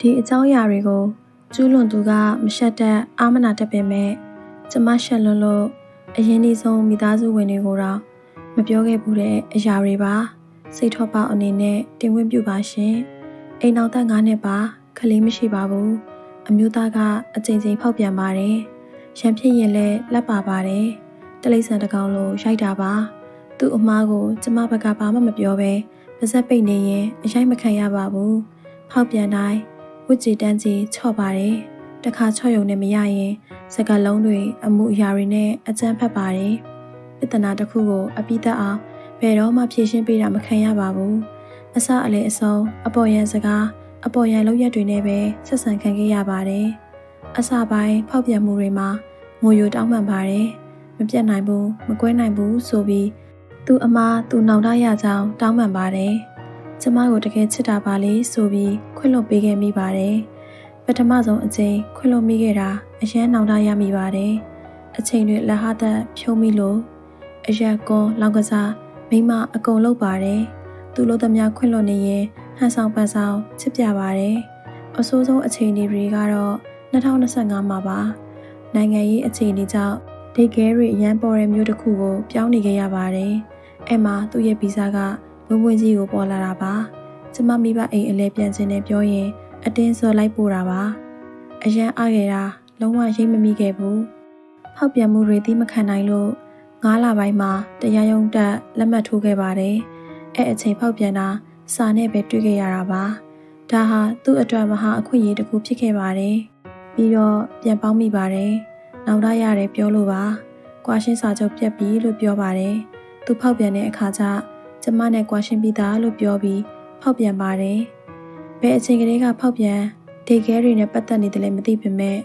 ဒီအကြောင်းအရာတွေကိုကျူးလွန်သူကမရှက်တဲ့အာမနာတတ်ပေမဲ့ကျမရှက်လွန်းလို့အရင်ဒီဆုံးမိသားစုဝင်တွေကိုတော့မပြောခဲ့ဘူးတဲ့အရာတွေပါစိတ်ထောပေါက်အနေနဲ့တင်ဝင်ပြပါရှင်အိမ်အောင်သက်9နှစ်ပါခလေးမရှိပါဘူးအမျိုးသားကအကြိမ်ကြိမ်ဖောက်ပြန်ပါတယ်ရံဖြစ်ရင်လည်းလက်ပါပါတယ်တလိษံတကောင်လိုရိုက်တာပါသူ့အမားကိုကျမဘက်ကဘာမှမပြောပဲပါဇက်ပိတ်နေရင်အရိုက်မခံရပါဘူးဖောက်ပြန်တိုင်း ဝစ်ကြည်တန်းကြီးချော့ပါတယ်တခါချော့ယုံနဲ့မရရင်စကလုံးတွေအမှုအရာတွေနဲ့အကြမ်းဖက်ပါတယ်ပြဿနာတစ်ခုကိုအပိသက်အောင်ဘယ်တော့မှဖြေရှင်းပေးတာမခံရပါဘူးအစအလေအဆုံးအပေါ်ရန်စကားအပေါ်ရန်လောက်ရက်တွေနဲ့ပဲဆက်ဆံခံခဲ့ရပါတယ်အစပိုင်းဖောက်ပြန်မှုတွေမှာငိုယိုတောင်းပန်ပါတယ်မပြတ်နိုင်ဘူးမကွဲနိုင်ဘူးဆိုပြီးသူ့အမားသူ့နောင်တရကြောင်းတောင်းပန်ပါတယ် ကျမကိုတကယ်ချစ်တာပါလေဆိုပြီးခွင့်လွှတ်ပေးခဲ့မိပါတယ်ပထမဆုံးအချိန်ခွင့်လွှတ်မိခဲ့တာအရန်နောင်တရမိပါတယ်အချိန်တွေလက်ဟသက်ဖြုံးမိလို့အရက်ကွန်လောက်ကစားမိမအကုန်လုပ်ပါတယ်သူလို့သမျှခွင့်လွှတ်နေရင်ဟန်ဆောင်ပန်ဆောင်ချစ်ပြပါတယ်အဆိုးဆုံးအချိန်တွေကတော့2025မှာပါနိုင်ငံရေးအခြေအနေကြောင့်ဒိတ်ကဲတွေအရန်ပေါ်တဲ့မျိုးတစ်ခုကိုပြောင်းနေခဲ့ရပါတယ်အဲ့မှာသူ့ရဲ့ဗီဇက ဝင်းဝင်းကြီးကိုပေါ်လာတာပါကျမမိဘအိမ်အလဲပြန်ခြင်းနဲ့ပြောရင်အတင်းစော်လိုက်ပို့တာပါအရန်အားခဲ့တာလုံးဝရိပ်မမိခဲ့ဘူးဖောက်ပြန်မှုတွေသိမခံနိုင်လို့9လပိုင်းမှာတရားရုံးတက်လက်မှတ်ထိုးခဲ့ပါတယ်အဲ့အချိန်ဖောက်ပြန်တာစာနဲ့ပဲတွေ့ခဲ့ရတာပါဒါဟာသူ့အတွက်မဟာအခွင့်အရေးတစ်ခုဖြစ်ခဲ့ပါတယ်ပြီးတော့ပြန်ပေါင်းမိပါတယ်နောက်ရရတယ်ပြောလို့ပါကွာရှင်းစာချုပ်ပြက်ပြီလို့ပြောပါတယ်သူဖောက်ပြန်တဲ့အခါကျကျ မနဲ့ကွာရှင်းပြီးသားလို့ပြောပြီးဖောက်ပြန်ပါတယ်ဘယ်အချိန်ကလေးကဖောက်ပြန်ဒေခဲတွေနဲ့ပတ်သက်နေတယ်လည်းမသိပေမဲ့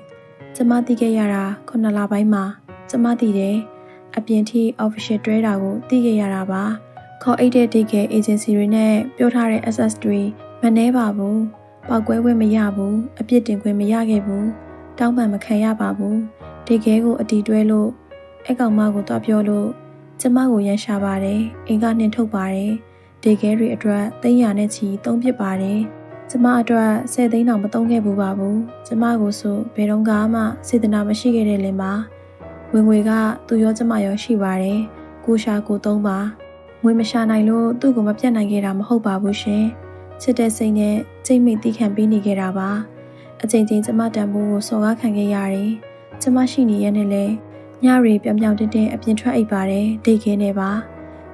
ကျမသိခဲ့ရတာခုနှစ်လပိုင်းမှာကျမသိတယ်အပြင်ထိ official တွဲတာကိုသိခဲ့ရတာပါခေါ်အိတ်တဲ့ဒေခဲ agency တွေနဲ့ပြောထားတဲ့ access တွေမနှဲပါဘူးပောက်ကွဲခွင့်မရဘူးအပြစ်တင်ခွင့်မရခဲ့ဘူးတောင်းပန်မခံရပါဘူးဒေခဲကိုအတီတွဲလို့အဲ့ကောင်မကိုတော့ပြောလို့ ကျမကိုရန်ရှာပါတယ်အင်္ဂါနှင်ထုတ်ပါတယ်ဒေခဲတွေအတွက်သိန်းရနဲ့ချီသုံးပစ်ပါတယ်ကျမအတွက်ဆယ်သိန်းတောင်မသုံးခဲ့ဘူးပါဘူးကျမကိုဆိုဘယ်တော့မှစေတနာမရှိခဲ့တဲ့လင်ပါဝင်ငွေကသူရောကျမရောရှိပါတယ်ကိုရှာကိုသုံးပါငွေမရှာနိုင်လို့သူ့ကိုမပြတ်နိုင်ခဲ့တာမဟုတ်ပါဘူးရှင်ချစ်တဲ့စိတ်နဲ့ချိန်မိတ်တီးခံပေးနေခဲ့တာပါအချိန်ချင်းကျမတန်ဖိုးကိုစော်ကားခံခဲ့ရတယ်ကျမရှိနေရနဲ့လဲည ရီပြောင်ပြောင်တင်းတင်းအပြင်ထွက်အိပ်ပါတယ်ဒိတ်ခင်းနေပါ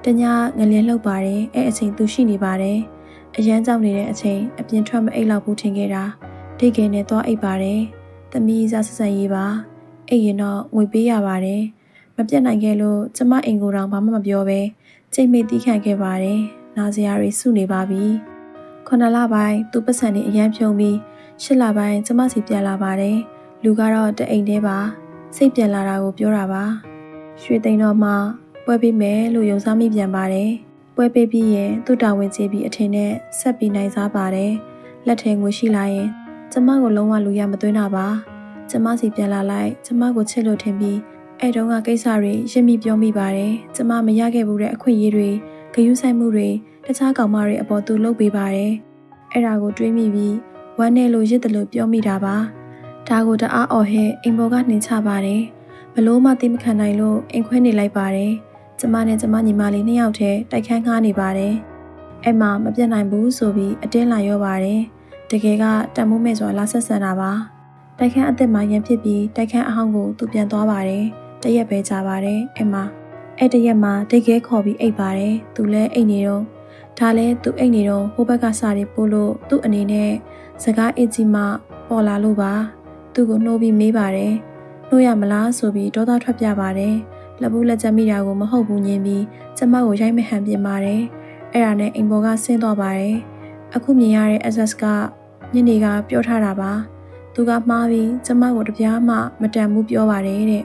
တညငလင်းလှုပ်ပါတယ်အဲ့အချိန်သူရှိနေပါတယ်အရန်ကြောက်နေတဲ့အချိန်အပြင်ထွက်မအိပ်လောက်ဘူးထင်ခဲ့တာဒိတ်ခင်းနဲ့သွားအိပ်ပါတယ်သမီးစားဆက်ဆက်ရေးပါအိပ်ရင်တော့ငွေပေးရပါတယ်မပြတ်နိုင်ခဲ့လို့ကျမအိမ်ကိုတောင်ဘာမှမပြောပဲချိန်မိတ်တီးခံခဲ့ပါတယ်နာစရာတွေစုနေပါပြီခုနှစ်လပိုင်းသူပတ်စံနေအရန်ဖြုံပြီးရှစ်လပိုင်းကျမစီပြန်လာပါတယ်လူကတော့တအိမ်သေးပါ စိတ်ပြန်လာတာကိုပြောတာပါရွှေသိန်းတော်မှာပွဲပေးမယ်လို့ယုံစားမိပြန်ပါတယ်ပွဲပေးပြီးရင်သူ့တာဝန်ကျေပြီးအထင်နဲ့ဆက်ပြီးနိုင်စားပါတယ်လက်ထဲငွေရှိလာရင်ကျမကိုလုံးဝလူရမသွင်းတာပါကျမစီပြန်လာလိုက်ကျမကိုချစ်လို့ထင်ပြီးအဲ့တုန်းကကိစ္စတွေရင့်မိပြောမိပါတယ်ကျမမရခဲ့ဘူးတဲ့အခွင့်အရေးတွေဂယုဆိုင်မှုတွေတခြားကောင်မတွေအပေါ်သူလုပ်ပေးပါတယ်အဲ့ဒါကိုတွေးမိပြီးဝမ်းနဲ့လို့ရစ်တယ်လို့ပြောမိတာပါ ဒါကိုတအားအော်ဟဲအိမ်ပေါ်ကနှင်ချပါတယ်ဘလို့မှသိမခံနိုင်လို့အိမ်ခွဲနေလိုက်ပါတယ်ကျမနဲ့ကျမညီမလေးနှစ်ယောက်တည်းတိုက်ခန်းငှားနေပါတယ်အဲ့မှာမပြတ်နိုင်ဘူးဆိုပြီးအတင်းလာရောပါတယ်တကယ်ကတမိုးမဲ့စွာလာဆက်ဆန်တာပါတိုက်ခန်းအသက်မှရန်ဖြစ်ပြီးတိုက်ခန်းအဟောင်းကိုသူပြန်သွားပါတယ်တရက်ပဲကြာပါတယ်အဲ့မှာအဲ့တရက်မှာတိတ်ခဲခေါ်ပြီးအိပ်ပါတယ်သူလည်းအိတ်နေတော့ဒါလည်းသူအိတ်နေတော့ဟိုဘက်ကစာတွေပို့လို့သူ့အနေနဲ့စကားအကြီးမှပေါ်လာလို့ပါ သူ့ကိုနှိုးပြီးမေးပါတယ်နှိုးရမလားဆိုပြီးဒေါသထွက်ပြပါတယ်လက်ဘူးလက်ချက်မိတာကိုမဟုတ်ဘူးညင်ပြီးကျမကိုရိုက်မဟန်ပြင်ပါတယ်အဲ့ဒါနဲ့အိမ်ပေါ်ကဆင်းသွားပါတယ်အခုမြင်ရတဲ့ access ကညနေကပြောထားတာပါသူကမှားပြီးကျမကိုတပြားမှမတန်ဘူးပြောပါတယ်တဲ့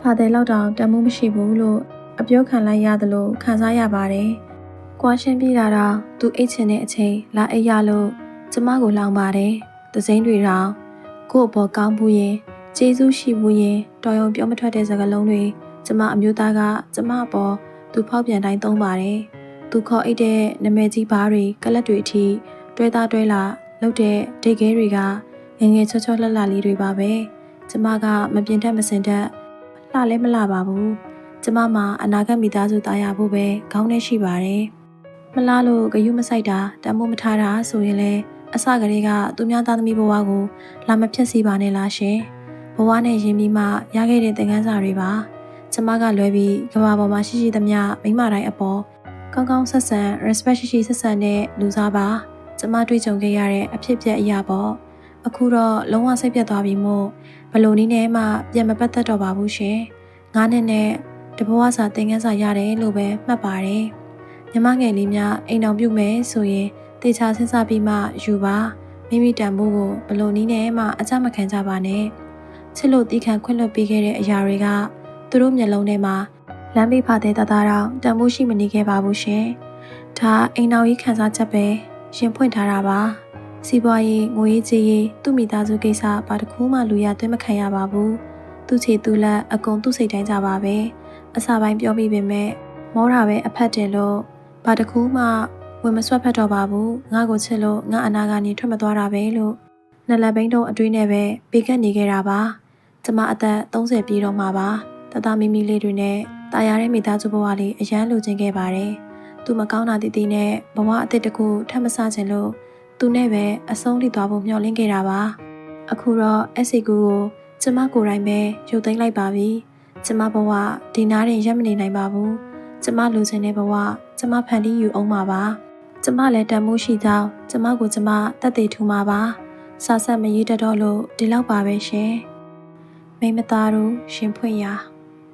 ဖာတယ်လောက်တောင်တန်မှုမရှိဘူးလို့အပြောခံလိုက်ရသလိုခံစားရပါတယ်။ကွာရှင်းပြတာတော့သူအိတ်ချင်တဲ့အချိန်လာအိတ်ရလို့ကျမကိုလောင်ပါတယ်။သစိမ်းတွေတော့ ကို့အပေါ်ကောင်းဘူးရင်ကျေးဇူးရှိဘူးရင်တော်ရုံပြောမထွက်တဲ့စကားလုံးတွေကျမအမျိုးသားကကျမအပေါ်သူဖောက်ပြန်တိုင်းသုံးပါတယ်။သူခေါ်အိတ်တဲ့နမဲကြီးဘားတွေကလတ်တွေအထိတွဲသားတွဲလာလှုပ်တဲ့ဒိတ်ခဲတွေကငယ်ငယ်ချောချောလှလှလေးတွေပါပဲကျမကမပြင်းတတ်မစင်တတ်လှလဲမလှပါဘူးကျမမှာအနာဂတ်မိသားစုသားရဖို့ပဲခေါင်းထဲရှိပါတယ်မလားလို့ဂယုမဆိုင်တာတမိုးမထားတာဆိုရင်လေ အစကလေးကသူများသားသမီးဘဝကိုလာမဖြစ်စီပါနဲ့လားရှင်ဘဝနဲ့ရင်းပြီးမှရခဲ့တဲ့သင်ခန်းစာတွေပါကျမကလွဲပြီးကဘာပေါ်မှာရှိရှိသမျှမိမတိုင်းအပေါ်ကောင်းကောင်းဆက်ဆံ respect ရှိရှိဆက်ဆံတဲ့လူစားပါကျမတွေ့ကြုံခဲ့ရတဲ့အဖြစ်အပျက်အရာပေါ့အခုတော့လုံးဝစိတ်ပြတ်သွားပြီမို့ဘလို့နည်းနဲ့မှပြန်မပတ်သက်တော့ပါဘူးရှင်ငါးနှစ်နဲ့တဘဝစာသင်ခန်းစာရတယ်လို့ပဲမှတ်ပါတယ်မြမငယ်လေးများအိမ်အောင်ပြုမယ်ဆိုရင် တေချာစဉ်းစားပြီးမှယူပါမိမိတန်ဖိုးကိုဘလို့နည်းနဲ့မှအကြမခံကြပါနဲ့ချစ်လို့တီးခံခွင့်လွှတ်ပေးခဲ့တဲ့အရာတွေကသူတို့မျက်လုံးထဲမှာလမ်းဘေးဖတဲ့တသားတော့တန်ဖိုးရှိမနေခဲ့ပါဘူးရှင်ဒါအိမ်အောင်ကြီးခံစားချက်ပဲရှင်ဖွင့်ထားတာပါစီးပွားရေးငွေရေးကြေးရေးသူ့မိသားစုကိစ္စဘာတစ်ခုမှလူရသွင်းမခံရပါဘူးသူ့ချေသူ့လက်အကုန်သူ့စိတ်တိုင်းကြပါပဲအစာပိုင်းပြောပြီးပေမဲ့မောတာပဲအဖက်တင်လို့ဘာတစ်ခုမှ ဝင်မဆွတ်ဖက်တော့ပါဘူးငါ့ကိုချစ်လို့ငါအနာကနေထွက်မသွားတာပဲလို့နလက်ဘိန်းတုံးအတွေးနဲ့ပဲပေးကပ်နေခဲ့တာပါကျမအသက်30ပြည့်တော့မှာပါတသားမီမီလေးတွေနဲ့တာယာတဲ့မိသားစုဘဝလေးအရန်လိုချင်ခဲ့ပါတယ်သူမကောင်းတာတည်တည်နဲ့ဘဝအသစ်တစ်ခုထပ်မဆချင်လို့သူနဲ့ပဲအဆုံးထိသွားဖို့မျှော်လင့်ခဲ့တာပါအခုတော့အက်စီကူကိုကျမကိုယ်တိုင်ပဲရုပ်သိမ်းလိုက်ပါပြီကျမဘဝဒီနားရင်ရက်မနေနိုင်ပါဘူးကျမလိုချင်တဲ့ဘဝကျမဖန်တီးယူအောင်ပါပါ ကျမလည်းတန်မိုးရှိကြောင်းကျမကိုကျမတက်သေးထူမှာပါစာဆက်မရေးတတ်တော့လို့ဒီလောက်ပါပဲရှင်မိမသားတို့ရှင်ဖွင့်ရာ